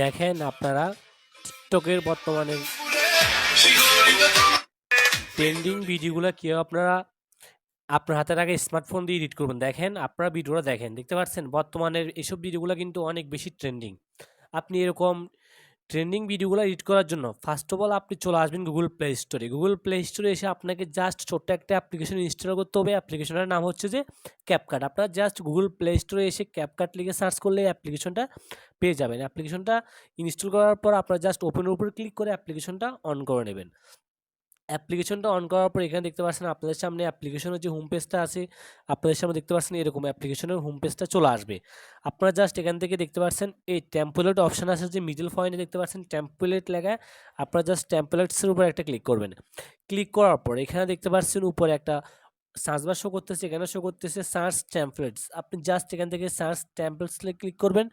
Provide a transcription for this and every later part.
দেখেন আপনারা টিকটকের বর্তমানে ট্রেন্ডিং ভিডিওগুলো কীভাবে আপনারা আপনার হাতের আগে স্মার্টফোন দিয়ে এডিট করবেন। দেখেন, আপনারা ভিডিওটা দেখেন। দেখতে পাচ্ছেন, বর্তমানের এসব ভিডিওগুলো কিন্তু অনেক বেশি ট্রেন্ডিং। আপনি এরকম ট্রেন্ডিং ভিডিওগুলো এডিট করার জন্য ফার্স্ট অফ অল আপনি চলে আসবেন গুগল প্লে স্টোরে গুগল প্লে স্টোরে এসে আপনাকে জাস্ট ছোট্ট একটা অ্যাপ্লিকেশন ইনস্টল করতে হবে। অ্যাপ্লিকেশনের নাম হচ্ছে যে ক্যাপকাট আপনারা জাস্ট গুগল প্লে স্টোরে এসে ক্যাপকাট লিখে সার্চ করলে অ্যাপ্লিকেশনটা পেয়ে যাবেন। অ্যাপ্লিকেশনটা ইনস্টল করার পর আপনারা জাস্ট ওপেনের উপর ক্লিক করে অ্যাপ্লিকেশনটা অন করে নেবেন। অ্যাপ্লিকেশনটা অন করার পর এখানে দেখতে পাচ্ছেন আপনাদের সামনে অ্যাপ্লিকেশনের যে হোম পেজটা আছে, আপনাদের সামনে দেখতে পাচ্ছেন এরকম অ্যাপ্লিকেশনের হোম পেজটা চলে আসবে। আপনারা জাস্ট এখান থেকে দেখতে পাচ্ছেন এই টেম্পলেট অপশান আছে যে মিডল পয়েন্টে দেখতে পাচ্ছেন টেম্পলেট লেখা, আপনারা জাস্ট টেম্পলেটসের উপর একটা ক্লিক করবেন। ক্লিক করার পর এখানে দেখতে পাচ্ছেন উপরে একটা সার্চ শো করতেছে এখানে শো করতেছে সার্চ ট্যাম্পলেটস আপনি জাস্ট এখান থেকে সার্চ লে ক্লিক করবেন।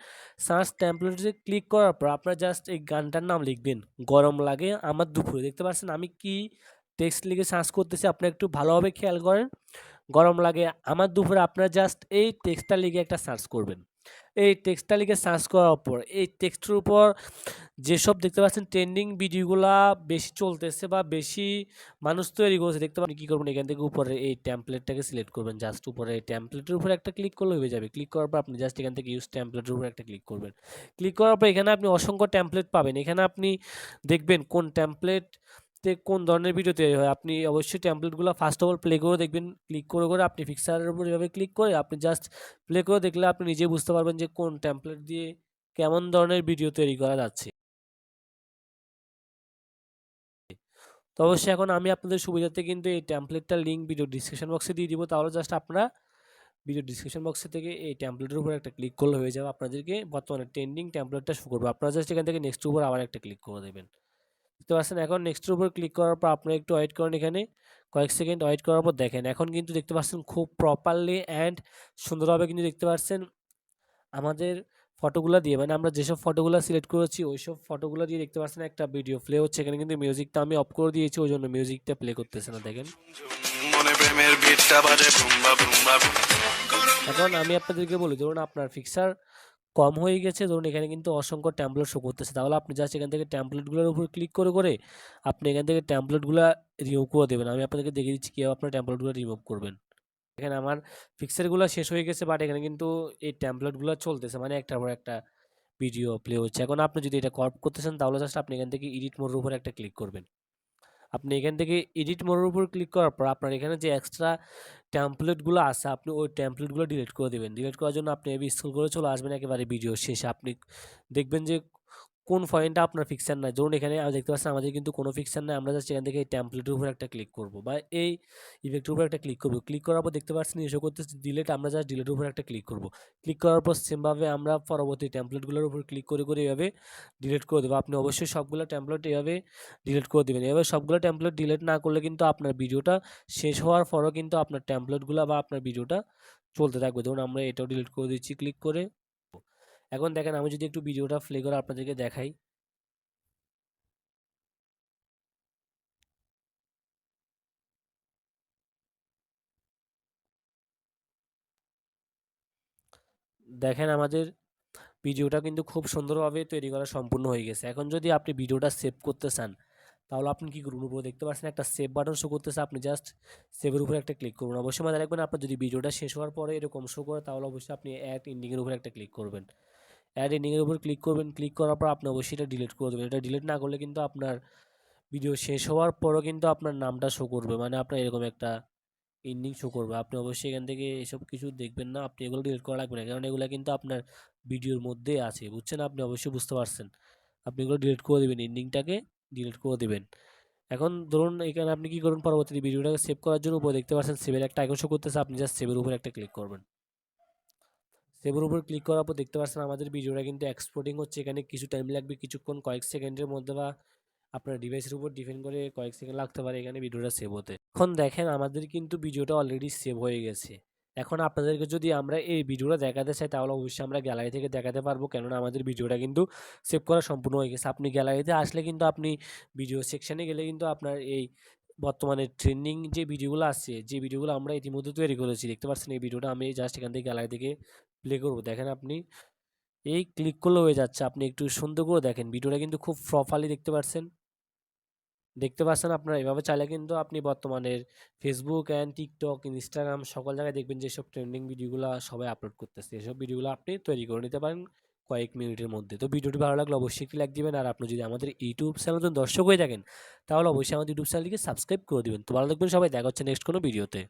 সার্চ ট্যাম্পলেটসে ক্লিক করার পর আপনারা জাস্ট এই গানটার নাম লিখবেন, গরম লাগে আমার দুপুরে। দেখতে পাচ্ছেন আমি কি টেক্সট লিখে সার্চ করতেছি আপনি একটু ভালোভাবে খেয়াল করেন। গরম লাগে আমার দুপুরে। আপনারা জাস্ট এই টেক্সটটা লিখে একটা সার্চ করবেন। এই টেক্সটটা লিখে সার্চ করার পর এই টেক্সটের উপর যেসব দেখতে পাচ্ছেন ট্রেন্ডিং ভিডিওগুলা বেশি চলতেছে বা বেশি মানুষ তৈরি করছে, দেখতে পাচ্ছেন কী করবেন? এখান থেকে উপরে এই ট্যাম্পলেটটাকে সিলেক্ট করবেন। জাস্ট উপরে এই ট্যাম্পলেটের উপরে একটা ক্লিক করলে হয়ে যাবে। ক্লিক করার পর আপনি জাস্ট এখান থেকে ইউজ ট্যাম্পলেটের উপরে একটা ক্লিক করবেন। ক্লিক করার পর এখানে আপনি অসংখ্য ট্যাম্পলেট পাবেন। এখানে আপনি দেখবেন কোন ট্যাম্পলেট তে কোন ধরনের ভিডিও তৈরি হয়? আপনি অবশ্যই ট্যাম্পলেটগুলো ফার্স্ট অফ অল প্লে করে দেখবেন। ক্লিক করে করে আপনি ফিক্সারের উপর এভাবে ক্লিক করে আপনি জাস্ট প্লে করে দেখলে আপনি নিজে বুঝতে পারবেন যে কোন ট্যাম্পলেট দিয়ে কেমন ধরনের ভিডিও তৈরি করা যাচ্ছে। তো অবশ্যই এখন আমি আপনাদের সুবিধার্থে কিন্তু এই ট্যাম্পলেটটার লিঙ্ক ভিডিও ডিসক্রিপশন বক্সে দিয়ে দিব। তাহলে জাস্ট আপনারা ভিডিও ডিসক্রিপশন বক্সে থেকে এই ট্যাম্পলেটের উপর একটা ক্লিক করলে হয়ে যাবে। আপনাদেরকে বর্তমানে ট্রেন্ডিং ট্যাম্পলেটটা শো করবে। আপনারা জাস্ট এখান থেকে নেক্সট উপর আবার একটা ক্লিক করে দেবেন। দেখতে পাচ্ছেন এখন নেক্সটের উপর ক্লিক করার পর আপনারা একটু ওয়েট করেন এখানে। কয়েক সেকেন্ড ওয়েট করার পর দেখেন, এখন কিন্তু দেখতে পাচ্ছেন খুব প্রপারলি অ্যান্ড সুন্দরভাবে কিন্তু দেখতে পাচ্ছেন আমাদের ফটোগুলো দিয়ে। মানে আমরা যেসব ফটোগুলো সিলেক্ট করেছি ওই সব ফটোগুলো দিয়ে দেখতে পাচ্ছেন একটা ভিডিও প্লে হচ্ছে। এখানে কিন্তু মিউজিকটা আমি অফ করে দিয়েছি, ওই জন্য মিউজিকটা প্লে করতেছে না, দেখেন। এখন আমি আপনাদেরকে বলি, ধরুন আপনার ফিক্সার কম হয়ে গেছে। ধরুন এখানে কিন্তু অসংখ্য ট্যাম্পলেট শো করতেছে। তাহলে আপনি জাস্ট এখান থেকে ট্যাম্পলেটগুলোর উপর ক্লিক করে করে আপনি এখান থেকে ট্যাম্পলেটগুলো রিমুভ করে দেবেন। আমি আপনাদেরকে দেখিয়ে দিচ্ছি কীভাবে আপনার ট্যাম্পলেটগুলো রিমুভ করবেন। এখানে আমার ফিক্সারগুলো শেষ হয়ে গেছে বাট এখানে কিন্তু এই ট্যাম্পলেটগুলো চলতেছে। মানে একটার পর একটা ভিডিও প্লে হচ্ছে। এখন আপনি যদি এটা কর্প করতেছেন তাহলে জাস্ট আপনি এখান থেকে এডিট মোডের উপর একটা ক্লিক করবেন। আপনি এখান থেকে এডিট মোডের উপর ক্লিক করার পর আপনার এখানে যে এক্সট্রা ট্যাম্পলেটগুলো আছে, আপনি ওই ট্যাম্পলেটগুলো ডিলিট করে দেবেন। ডিলিট করার জন্য আপনি এবি স্কুল করে চলে আসবেন একেবারে ভিডিও শেষে। আপনি দেখবেন যে কোন পয়েন্টটা আপনার ফিক্সার নাই? ধরুন এখানে আমি দেখতে পাচ্ছেন আমাদের কিন্তু কোনো ফিক্সার নাই, আমরা জাস্ট এখান থেকে এই ট্যাম্পলেটের উপর একটা ক্লিক করব বা এই ইফেক্টের উপর একটা ক্লিক করব। ক্লিক করার পর দেখতে পাচ্ছেন এসে করতে ডিলেট আমরা জাস্ট ডিলেটের উপর একটা ক্লিক করব। ক্লিক করার পর সেমভাবে আমরা পরবর্তী ট্যাম্পলেটগুলোর উপর ক্লিক করে করে এভাবে ডিলিট করে দেবো। আপনি অবশ্যই সবগুলো ট্যাম্পলেট এভাবে ডিলিট করে দেবেন। এভাবে সবগুলো ট্যাম্পলেট ডিলিট না করলে কিন্তু আপনার ভিডিওটা শেষ হওয়ার পরও কিন্তু আপনার ট্যাম্পলেটগুলো বা আপনার ভিডিওটা চলতে থাকবে। ধরুন আমরা এটাও ডিলিট করে দিচ্ছি ক্লিক করে। এখন দেখেন আমি যদি একটু ভিডিওটা প্লে করে আপনাদেরকে দেখাই। দেখেন আমাদের ভিডিওটা কিন্তু খুব সুন্দরভাবে তৈরি করা সম্পূর্ণ হয়ে গেছে। এখন যদি আপনি ভিডিওটা সেভ করতে চান, তাহলে আপনি কি করুন? উপরে দেখতে পাচ্ছেন একটা সেভ বাটন শো করতেছে। আপনি জাস্ট সেভের উপরে একটা ক্লিক করুন। অবশ্যই মাথায় রাখবেন, আপনার যদি ভিডিওটা শেষ হওয়ার পরে এরকম শো করে, তাহলে অবশ্যই আপনি অ্যাড ইন্ডিংয়ের উপরে একটা ক্লিক করবেন। অ্যাড এন্ডিংয়ের উপর ক্লিক করবেন ক্লিক করার পর আপনি অবশ্যই এটা ডিলিট করে দেবেন। এটা ডিলিট না করলে কিন্তু আপনার ভিডিও শেষ হওয়ার পরও কিন্তু আপনার নামটা শো করবে। মানে আপনার এরকম একটা এন্ডিং শো করবে। আপনি অবশ্যই এখান থেকে এসব কিছু দেখবেন না। আপনি এগুলো ডিলিট করা লাগবে না। কারণ এগুলো কিন্তু আপনার ভিডিওর মধ্যে আছে, বুঝছেন? আপনি অবশ্যই বুঝতে পারছেন। আপনি এগুলো ডিলিট করে দেবেন এন্ডিংটাকে ডিলিট করে দেবেন। এখন ধরুন এখানে আপনি কি করুন? পরবর্তী ভিডিওটাকে সেভ করার জন্য উপরে দেখতে পাচ্ছেন সেভের একটা আইকন শো করতেছে। আপনি জাস্ট সেভের উপর একটা ক্লিক করবেন। সেভের উপর ক্লিক করার পর দেখতে পাচ্ছেন আমাদের ভিডিওটা কিন্তু এক্সপোর্টিং হচ্ছে। এখানে কিছু টাইম লাগবে, কিছুক্ষণ কয়েক সেকেন্ডের মধ্যে বা আপনার ডিভাইসের উপর ডিপেন্ড করে কয়েক সেকেন্ড লাগতে পারে এখানে ভিডিওটা সেভ হতে। এখন দেখেন, আমাদের কিন্তু ভিডিওটা অলরেডি সেভ হয়ে গেছে। এখন আপনাদেরকে যদি আমরা এই ভিডিওটা দেখাতে চাই, তাহলে অবশ্যই আমরা গ্যালারি থেকে দেখাতে পারব। কেননা আমাদের ভিডিওটা কিন্তু সেভ করা সম্পূর্ণ হয়ে গেছে। আপনি গ্যালারিতে আসলে কিন্তু আপনি ভিডিও সেকশানে গেলে কিন্তু আপনার এই বর্তমানে ট্রেন্ডিং যে ভিডিওগুলো আছে, যে ভিডিওগুলো আমরা ইতিমধ্যে তৈরি করেছি, দেখতে পাচ্ছেন এই ভিডিওটা আমি জাস্ট এখান থেকে গ্যালারি থেকে প্লে করব। দেখেন আপনি, এই ক্লিক করলে হয়ে যাচ্ছে। আপনি একটু সুন্দর করে দেখেন। ভিডিওটা কিন্তু খুব প্রপারলি দেখতে পাচ্ছেন দেখতে পাচ্ছেন আপনারা। এভাবে চাইলে কিন্তু আপনি বর্তমানের ফেসবুক অ্যান্ড টিকটক ইনস্টাগ্রাম সকল জায়গায় দেখবেন যেসব ট্রেন্ডিং ভিডিওগুলো সবাই আপলোড করতেছে। এসব ভিডিওগুলো আপনি তৈরি করে নিতে পারেন কয়েক মিনিটের মধ্যে। তো ভিডিওটি ভালো লাগলে অবশ্যই একটি লাইক দিবেন। আর আপনি যদি আমাদের ইউটিউব চ্যানেল দর্শক হয়ে থাকেন, তাহলে অবশ্যই আমাদের ইউটিউব চ্যানেলটিকে সাবস্ক্রাইব করে দিবেন। তো ভালো থাকবেন সবাই। দেখা হচ্ছে নেক্সট কোনো ভিডিওতে